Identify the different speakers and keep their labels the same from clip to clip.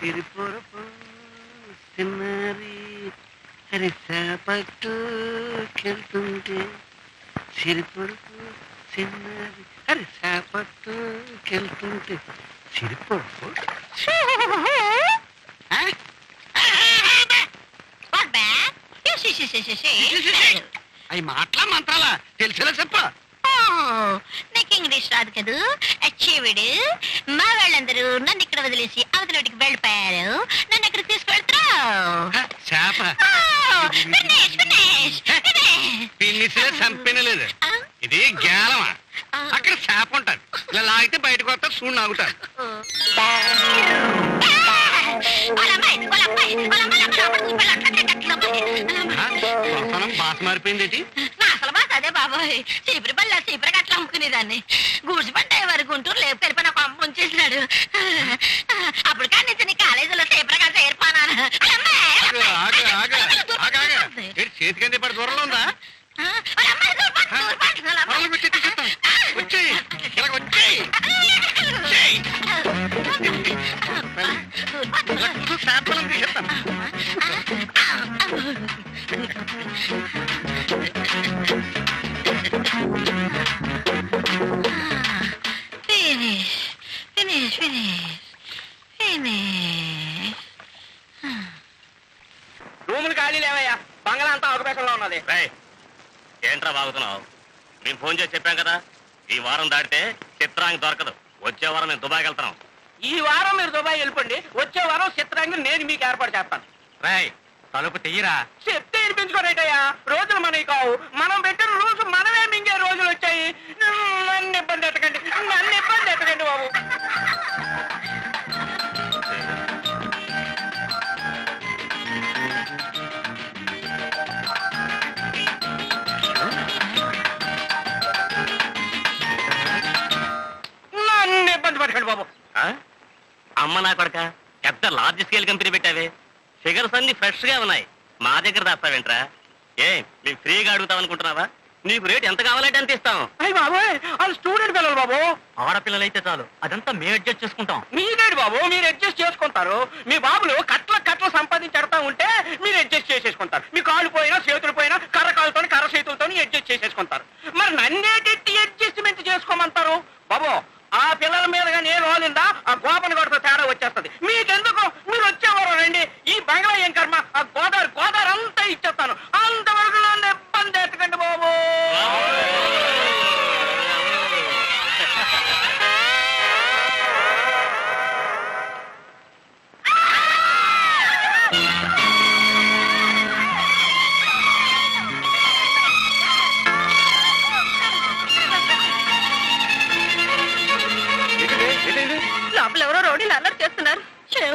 Speaker 1: తిరుపురపు సిన్నరి హరిసపట్టు కెళ్తుంటే సిరిపురపు సిన్నరి హరిసపట్టు కెళ్తుంటే సిరిపురపు. అవి మాటలా మంత్రాలా? తెలిసేలా చెప్ప.
Speaker 2: నీకు ఇంగ్లీష్ రాదు కదూ? అచ్చీవిడు మా వాళ్ళందరూ నన్ను ఇక్కడ వదిలేసి అవతలటికి వెళ్ళిపోయారు. నన్ను ఎక్కడ
Speaker 1: చంపినలేదు. ఇది గేలమా అక్కడ చేప ఉంటారు. ఇలా లాగితే బయటకు వస్తా చూడు నాగుతారు బాస మారిపోయింది?
Speaker 2: అసలు బాస్ అదే బాబోయ్. చీపురి గట్ల అమ్ముకునేదాన్ని. గూడ్స్ పంట వారు గుంటూరు లేపు కలిపి నాకు పంపు ఉంచేసినాడు.
Speaker 1: ఆగు, ఆగు, ఆగు, ఆగు, ఆగు. ఏంటి చేతికంది పడి దూరంలో ఉందా? పనులు పెట్టి. వచ్చేయ్ వచ్చేయ్ శాంపుల్
Speaker 3: లేవయ్యా బంగ్లా అంతా అవకాశంలో ఉన్నది.
Speaker 4: రేయ్, ఏంట్రా బాగుతున్నావు? మేము ఫోన్ చేసి చెప్పాం కదా ఈ వారం దాటితే చిత్రానికి దొరకదు. వచ్చే వారం మేము దుబాయ్కి వెళ్తున్నాం.
Speaker 3: ఈ వారం మీరు దుబాయ్ వెళ్ళిపోండి. వచ్చే వారం చిత్రాంగి నేను మీకు ఏర్పాటు చేస్తాను.
Speaker 4: రాయ్ తలుపు తీయరా?
Speaker 3: చెప్తే వినిపించుకోరేటయ్యా? రోజులు మనకి కావు. మనం పెట్టిన రూల్స్ మనమే మింగే రోజులు వచ్చాయి. నన్ను ఇబ్బంది ఎట్టకండి నన్ను ఇబ్బంది ఎట్టకండి బాబు.
Speaker 4: కొడక. పెద్ద లార్జ్ స్కేల్ కంపెనీ పెట్టావే. ఫిగర్స్ అన్ని ఫ్రెష్గా ఉన్నాయి. మా దగ్గర దాస్తావేంట్రా? ఏ మేము ఫ్రీగా అడుగుతాం అనుకుంటున్నావా నీకు రేట్ ఎంత కావాలంటే అంత ఇస్తాం.
Speaker 3: అయ్యి బాబోయ్ వాళ్ళు స్టూడెంట్ పిల్లలు బాబు.
Speaker 4: ఆడపిల్లలైతే చాలు. అదంతా మేము అడ్జస్ట్ చేసుకుంటాం.
Speaker 3: మీరేడు బాబు? మీరు అడ్జస్ట్ చేసుకుంటారు. మీ బాబులు కట్ల కట్ల సంపాదించి ఎడతా ఉంటే మీరు అడ్జస్ట్ చేసేసుకుంటారు. మీ కాళ్ళు పోయినా చేతులు పోయినా కర్ర కాళ్ళతో కర్ర చేతులతో అడ్జస్ట్ చేసేసుకుంటారు. మరి నన్నేటెట్టి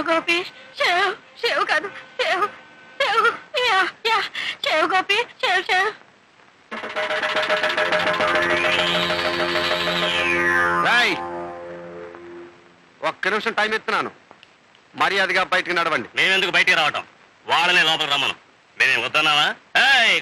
Speaker 2: గోపి. షేవ్ షేవ్ కాదు shave shave yeah yeah. Shave Gopi shave shave
Speaker 1: Roy ఒక్క నిమిషం టైం ఇస్తున్నాను. మర్యాదగా బయటికి నడవండి.
Speaker 4: మేమెందుకు బయటికి రావటం? వాళ్ళనే లోపలికి రమ్మను. మేమేం వద్దన్నావా? ఏయ్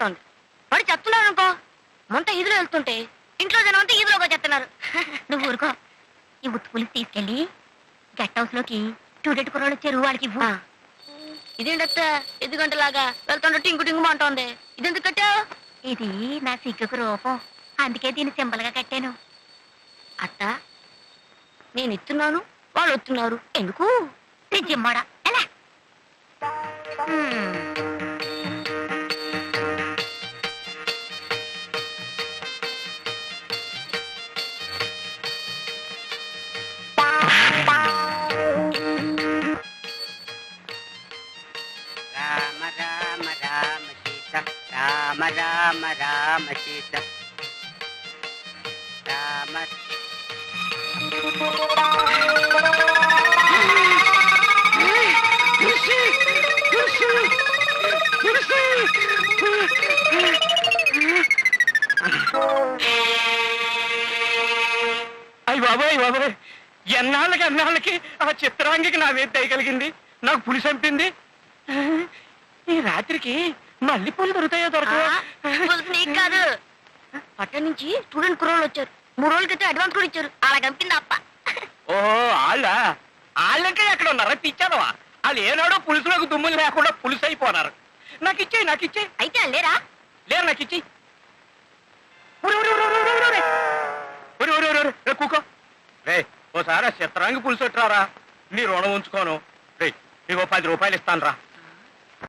Speaker 4: come on
Speaker 3: Hey, come on, come on.
Speaker 2: పోతోంది వాడు చెప్తున్నాడు అనుకో ముంత ఈదులో వెళ్తుంటే ఇంట్లో జనం అంతా ఈదులోగా చెప్తున్నారు నువ్వు ఊరుకో. ఈ ఉత్తు పులిసి తీసుకెళ్ళి గెట్ హౌస్లోకి స్టూడెంట్ కుర్రోళ్ళు వచ్చారు వాళ్ళకి ఇవ్వు. ఇదేంటత్త ఎది గంటలాగా వెళ్తుంటే టింగు టింగు అంటోంది ఇదెందుకు కట్టావు? ఇది నా సిగ్గుకు రూపం. అందుకే దీన్ని సింబల్గా కట్టాను. అత్త నేను ఇస్తున్నాను వాళ్ళు వస్తున్నారు. ఎందుకు? నేను చిమ్మాడా ఎలా?
Speaker 3: రామ రామ రామ సీత. రామ. అయ్యి బాబాయ్ బాబాయ్. ఎన్నాళ్ళకి ఎన్నాళ్ళకి ఆ చిత్రాంగికి నా మీద దయగలిగింది నాకు పులి చంపింది? ఈ రాత్రికి మళ్ళీ పూలు దొరుకుతాయో దొరకవో?
Speaker 2: నీకు కాదు. పట్టణం నుంచి స్టూడెంట్ కుర్రోళ్ళు వచ్చారు. మూడు రోజుల క్రితం అడ్వాన్స్ కూడా ఇచ్చారు. అలా కంపింది అప్ప.
Speaker 3: ఓహో వాళ్ళ వాళ్ళంటే ఎక్కడ ఉన్నారా? పిచ్చాదవా వాళ్ళు ఏనాడో పులుసులోకి దుమ్ములు లేకుండా పులుసు అయిపోనారు నాకు ఇచ్చేయి నాకు ఇచ్చేయి.
Speaker 2: అయితే లేరా?
Speaker 3: లేరు నాకు ఇచ్చేయి. రే, కూకో. రే ఓసారి చిత్రాంగి పులుసు ఎట్టురారా? నీ రుణం ఉంచుకోను. రే నీకు పది రూపాయలు ఇస్తాను రా